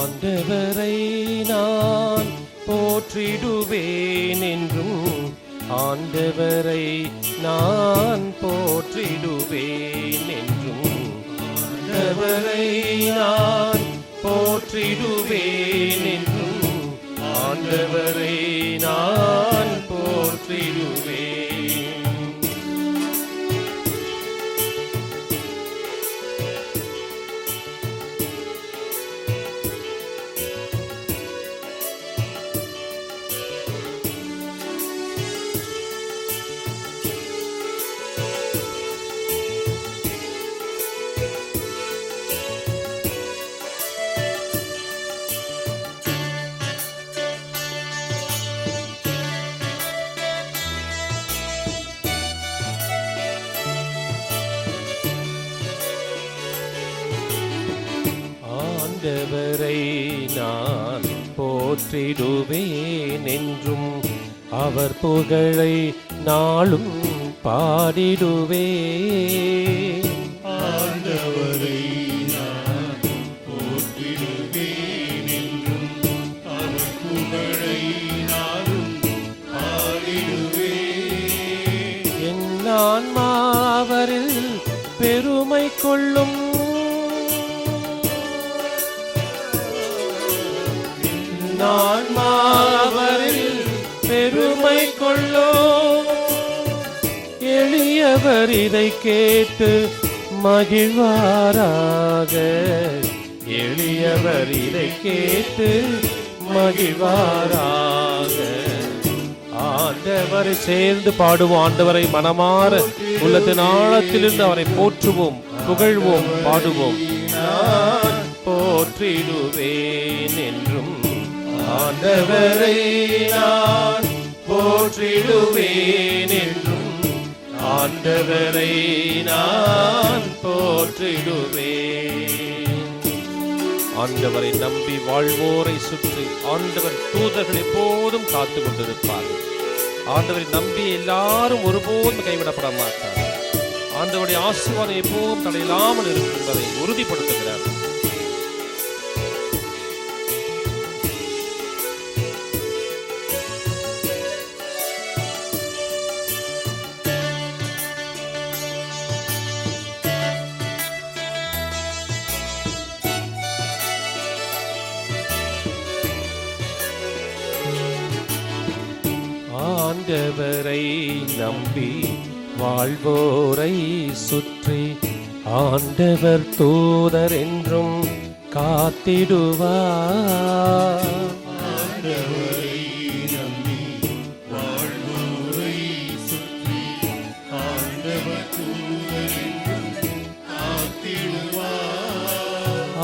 ஆண்டவரை நான் போற்றிடுவேன் என்றும் ஆண்டவரை நான் போற்றிடுவேன் என்றும். ஆண்டவரை நான் போற்றிடுவேன் என்றும் ஆண்டவரை நான் போற்றிடுவேன். ஆண்டவரை நான் போற்றிடுவேன் என்றும் அவர் புகழை நாளும் பாடிடுவேன். ஆண்டவரை நான் போற்றிடுவேன் எளியவர் இதை கேட்டு மகிழ்வாராக. எளியவர் இதை கேட்டு மகிழ்வாராக. ஆண்டவரை சேர்ந்து பாடுவோம். ஆண்டவரை மனமாற உள்ளத்தின் ஆழத்திலிருந்து அவரை போற்றுவோம் புகழ்வோம் பாடுவோம். போற்றிடுவேன் என்றும் ஆண்டவரை நான் போற்றிடுவேன் என்றும் ஆண்டவரை நான் போற்றிடுவே ஆண்டவரை நம்பி வாழ்வோரை சுற்றி ஆண்டவர் தூதர்கள் எப்போதும் காத்து கொண்டிருப்பார்கள் ஆண்டவரை நம்பி எல்லாரும் ஒருபோதும் கைவிடப்பட மாட்டார். ஆண்டவருடைய ஆசீர்வாதம் எப்போதும் தடையில்லாமல் இருக்கும் என்பதை உறுதிப்படுத்துகிறார். ஆண்டவரை நம்பி வாழ்வோரை சுற்றி ஆண்டவர் தூதர் என்றும் காத்திடுவார். ஆண்டவரை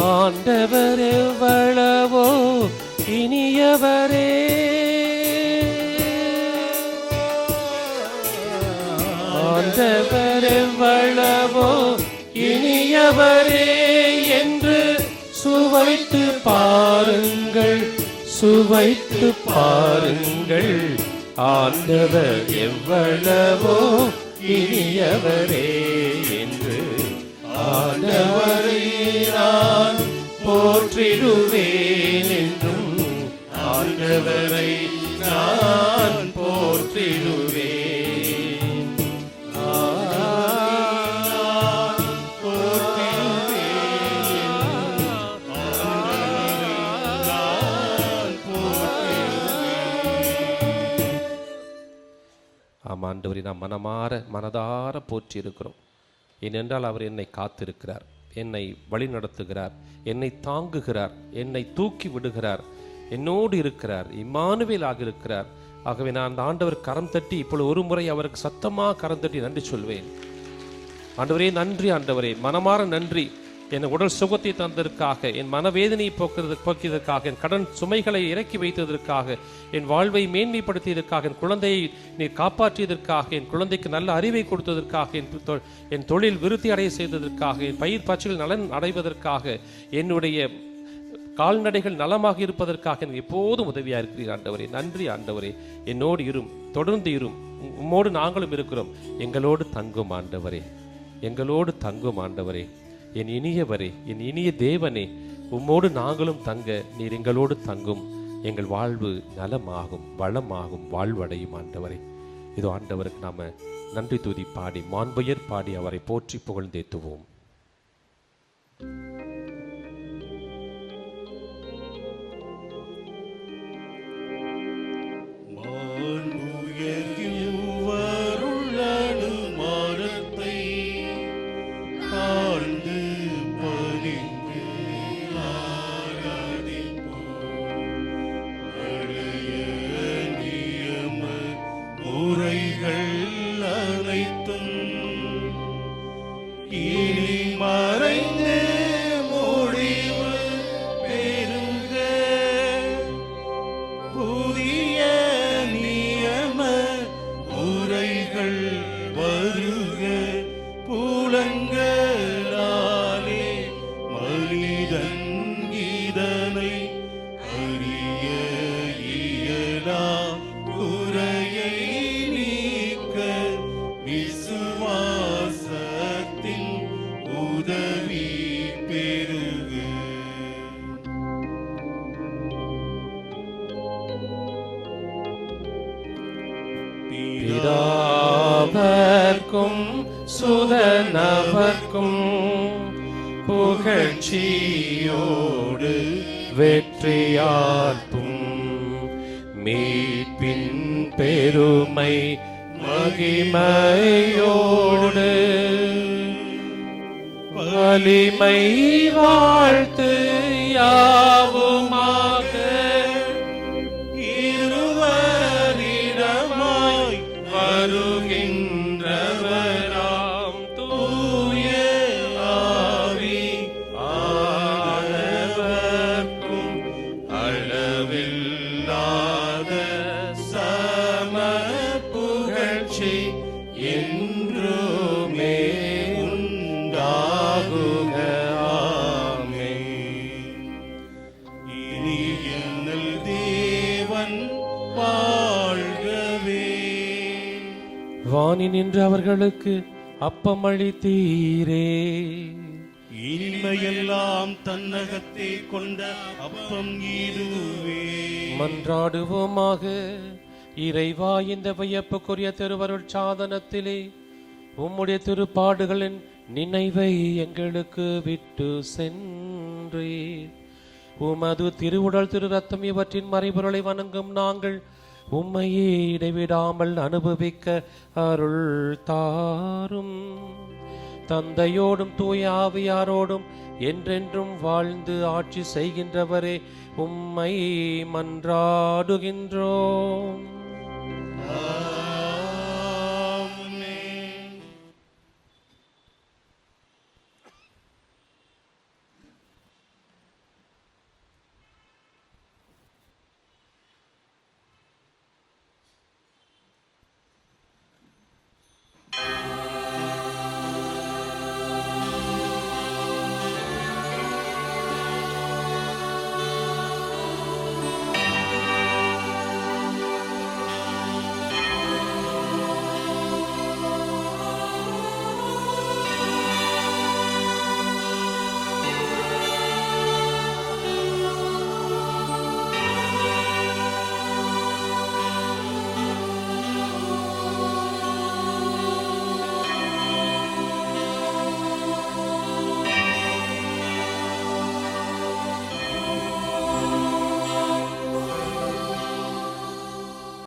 நம்பி ஆண்டவர் எவ்வளவோ இனியவரே என்று சுவைத்து பாருங்கள் சுவைத்து பாருங்கள். ஆண்டவர் எவ்வளவோ இனியவரே என்று ஆண்டவரே நான் போற்றிடுவேன் என்றும் ஆண்டவரை நான் போற்றிடுவேன். ஆண்டவரை நாம் மனமாற மனதார போற்றி இருக்கிறோம் ஏனென்றால் அவர் என்னை காத்திருக்கிறார் என்னை வழி நடத்துகிறார் என்னை தாங்குகிறார் என்னை தூக்கி விடுகிறார் என்னோடு இருக்கிறார் இம்மானுவேலாக இருக்கிறார் ஆகவே நான் அந்த ஆண்டவர் கரம் தட்டி இப்பொழுது ஒரு முறை அவருக்கு சத்தமாக கரம் தட்டி நன்றி சொல்வேன். ஆண்டவரே நன்றி ஆண்டவரே மனமாற நன்றி. என் உடல் சுகத்தை தந்ததற்காக என் மனவேதனையை போக்குறது போக்கியதற்காக என் கடன் சுமைகளை இறக்கி வைத்ததற்காக என் வாழ்வை மேன்மைப்படுத்தியதற்காக என் குழந்தையை நீர் காப்பாற்றியதற்காக என் குழந்தைக்கு நல்ல அறிவை கொடுத்ததற்காக என் தொ- என் தொழில் விருத்தி அடைய செய்ததற்காக என் பயிர் பாய்ச்சல் நலன் அடைவதற்காக என்னுடைய கால்நடைகள் நலமாக இருப்பதற்காக எனக்கு எப்போதும் உதவியாக இருக்கிறீர் ஆண்டவரே. நன்றி ஆண்டவரே. என்னோடு இரும். தொடர்ந்து இரும். உம்மோடு நாங்களும் இருக்கிறோம். எங்களோடு தங்கும் ஆண்டவரே. எங்களோடு தங்கும் ஆண்டவரே. என் இனியவரே என் இனிய தேவனே உம்மோடு நாங்களும் தங்க நீர் எங்களோடு தங்கும். எங்கள் வாழ்வு நலமாகும் வளமாகும் வாழ்வடையும் ஆண்டவரே. இதோ ஆண்டவருக்கு நாம நன்றி துதி பாடி மாண்புயர் பாடி அவரை போற்றி புகழ்ந்தேத்துவோம். பிதாவர்க்கும் சுதனவர்க்கும் புகழ்ச்சியோடு வெற்றியார்ப்பும் மீட்பின் பெருமை மகிமையோடு வலிமை வாழ்த்து யாவுமா புகழ்ச்சி என்றுமே உண்டாகுக. இனி என்னல் தேவன் வாழ்கவே. வானி நின்று அவர்களுக்கு அப்பமளித்தீரே. இனிமையெல்லாம் தன்னகத்தே கொண்ட அப்பம் இதுவே மன்றாடுவோமாக. இறைவா இந்த வியப்புக்குரிய திருவருள் சாதனத்திலே உம்முடைய திருப்பாடுகளின் நினைவை எங்களுக்கு விட்டு சென்றே உமது திருவுடல் திரு ரத்தம் இவற்றின் மறைபொருளை வணங்கும் நாங்கள் உம்மையே இடைவிடாமல் அனுபவிக்க அருள் தாரும். தந்தையோடும் தூய ஆவியாரோடும் என்றென்றும் வாழ்ந்து ஆட்சி செய்கின்றவரே உம்மை மன்றாடுகின்றோம்.